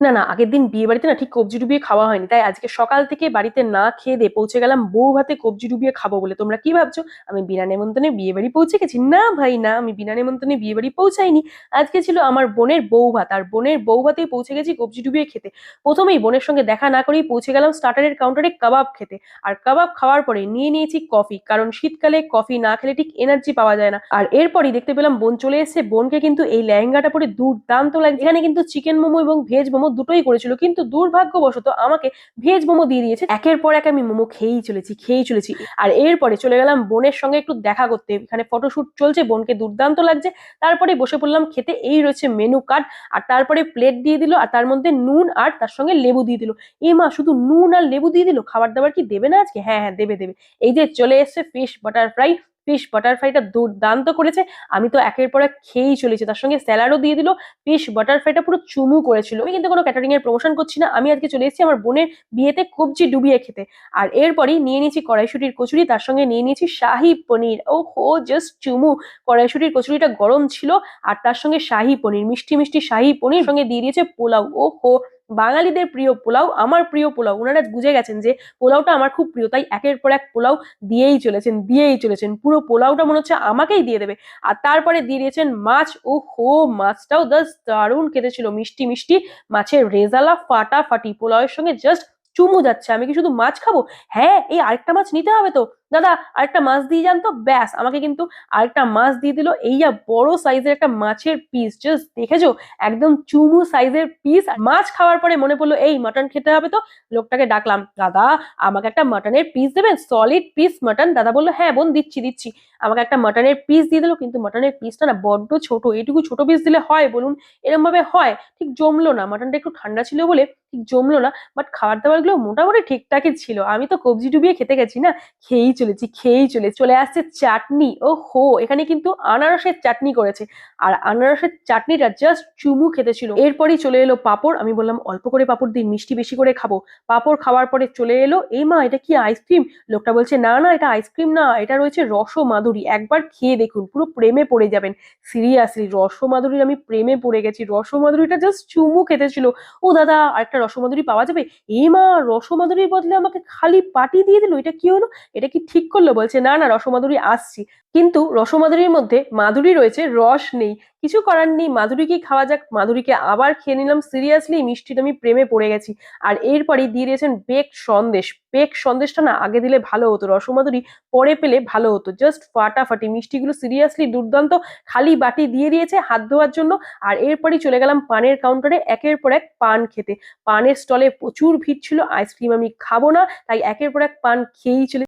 না না, আগের দিন বিয়ে বাড়িতে না ঠিক কবজি ডুবিয়ে খাওয়া হয়নি। তাই আজকে সকাল থেকে বাড়িতে না খেয়ে দিয়ে পৌঁছে গেলাম, বউ ভাতে কবজি ডুবিয়ে খাব বলে। তোমরা কি ভাবছ? আমি বিনা নেমন্তন্নে বিয়ে বাড়ি পৌঁছে গেছি। না ভাই, না, আমি বিনা নেমন্তন্নে বিয়ে বাড়ি পৌঁছাইনি। আজকে ছিল আমার বোনের বউ ভাত, আর বোনের বউ ভাতেই পৌঁছে গেছি কবজি ডুবিয়ে খেতে। প্রথমেই বোনের সঙ্গে দেখা না করেই পৌঁছে গেলাম স্টার্টারের কাউন্টারে কাবাব খেতে। আর কাবাব খাওয়ার পরে নিয়ে নিয়েছি কফি, কারণ শীতকালে কফি না খেলে ঠিক এনার্জি পাওয়া যায় না। আর এরপরই দেখতে পেলাম বোন চলে এসেছে। বোনকে কিন্তু এই লেহেঙ্গাটা পরে দুর্দান্ত লাগছে। এখানে কিন্তু চিকেন মোমো এবং ভেজ মোমো দুটোই করেছিল, কিন্তু দুর্ভাগ্যবশত আমাকে ভেজ মোমো দিয়ে দিয়েছে। একের পর এক আমি মোমো খেয়েই চলেছি খেয়েই চলেছি। আর এরপরে চলে গেলাম বোনের সঙ্গে একটু দেখা করতে। এখানে ফটোশুট চলছে, বোনকে দুর্দান্ত লাগছে। তারপরে বসে পড়লাম খেতে, এই রয়েছে মেনু কার্ড আর তারপরে প্লেট দিয়ে দিল, আর তার মধ্যে নুন আর তার সঙ্গে লেবু দিয়ে দিল। এ মা, শুধু নুন আর লেবু দিয়ে দিল? খাবার দাবার কি দেবে না আজকে? হ্যাঁ হ্যাঁ দেবে দেবে। এই যে চলে এসছে fish butter fry fish butter ফ্রাইটা দুর্দান্ত করেছে। আমি তো একের পর এক খেয়েই চলেছি। তার সঙ্গে স্যালাডও দিয়ে দিল। ফিশ বাটার ফ্রাইটা পুরো চুমু করেছিল। আমি কিন্তু কোনো ক্যাটারিং এর প্রমোশন করছি না। আমি আজকে চলে এসেছি আমার বোনের বিয়েতে কবজি ডুবিয়ে খেতে। আর এরপরই নিয়ে নিয়েছি কড়াইশুটির কচুরি। তার সঙ্গে নিয়ে নিয়েছি শাহি পনির। ও হো জাস্ট চুমু। কড়াইশুটির কচুরিটা গরম ছিল। আর তার সঙ্গে শাহি পনির, মিষ্টি মিষ্টি শাহি পনির সঙ্গে দিয়ে দিয়েছে পোলাও। ও হো বাঙালিদের প্রিয় পোলাও, আমার প্রিয় পোলাও। ওনারা বুঝে গেছেন যে পোলাওটা আমার খুব প্রিয়, তাই একের পর এক পোলাও দিয়েই চলেছেন দিয়েই চলেছেন। পুরো পোলাওটা মনে হচ্ছে আমাকেই দিয়ে দেবে। আর তারপরে দিয়ে দিয়েছেন মাছ। ও হো মাছটাও জাস্ট দারুণ খেতে ছিল মিষ্টি মিষ্টি মাছের রেজালা ফাটাফাটি। পোলাওয়ের সঙ্গে জাস্ট চুমু যাচ্ছে। আমি কি শুধু মাছ খাব? হ্যাঁ এই আরেকটা মাছ নিতে হবে তো। দাদা, আরেকটা মাছ দিয়ে যান তো? ব্যাস, আমাকে কিন্তু আরেকটা মাছ দিয়ে দিল। এই যা বড় সাইজের একটা মাছের পিস জাস্ট দেখেছ? একদম চুমু সাইজের পিস মাছ খাওয়ার পরে মনে পড়ল, এই মাটন খেতে হবে তো? লোকটাকে ডাকলাম, দাদা, আমাকে একটা মাটনের পিস দেবেন? সলিড পিস মাটন দাদা বলল হ্যাঁ বোন, দিচ্ছি দিচ্ছি। আমাকে একটা মাটনের পিস দিয়ে দিল, কিন্তু মাটনের পিসটা না বড্ড ছোট। এটুকু ছোট পিস দিলে হয় বলুন? এরম ভাবে হয়। ঠিক জমলো না। মাটনটা একটু ঠান্ডা ছিল বলে ঠিক জমলো না। বাট খাবার দাবারগুলো মোটামুটি ঠিকঠাকই ছিল। আমি তো কবজি ডুবিয়ে খেতে গেছি না? খেয়েই চলেছি, খেয়েই চলে চলে আসছে চাটনি। ও হো এখানে কিন্তু আনারসের চাটনি করেছে। আর আনারসের চাটনিটা জাস্ট চুমু খেতে ছিল। এরপরই চলে এলো পাপড়। আমি বললাম, অল্প করে পাপড় দিন মিষ্টি বেশি করে খাব। পাপড় খাওয়ার পরে চলে এলো এই মা, এটা কি আইসক্রিম? লোকটা বলছে, না না, এটা আইসক্রিম না, এটা রয়েছে রসমাধুরী। একবার খেয়ে দেখুন, পুরো প্রেমে পড়ে যাবেন। সিরিয়াসলি রসমাধুরীর আমি প্রেমে পড়ে গেছি। রসমাধুরীটা জাস্ট চুমু খেতে ছিল। ও দাদা, আরেকটা রসমাধুরী পাওয়া যাবে? এই মা, রসমাধুরীর বদলে আমাকে খালি পাটি দিয়ে দিল? এটা কি হলো? এটা কি ঠিক করল, বলছে, না না, রসমাধুরী আসছি। কিন্তু রসমাধুরীর মধ্যে মাধুরী রয়েছে, রস নেই। কিছু করার নেই মাধুরীকেই খাওয়া যাক? মাধুরীকে আবার খেয়ে নিলাম। সিরিয়াসলি মিষ্টিটা আমি প্রেমে পড়ে গেছি। আর এরপরই দিয়ে দিয়েছেন বেক সন্দেশ। বেক সন্দেশটা না, আগে দিলে ভালো হতো, রসমাধুরী পরে পেলে ভালো হতো। জাস্ট ফাটাফাটি, মিষ্টিগুলো সিরিয়াসলি দুর্দান্ত, খালি বাটি দিয়ে দিয়েছে হাত ধোয়ার জন্য। আর এরপরই চলে গেলাম পানের কাউন্টারে, একের পর এক পান খেতে। পানের স্টলে প্রচুর ভিড় ছিল, আইসক্রিম আমি খাব না, তাই একের পর এক পান খেয়েই চলে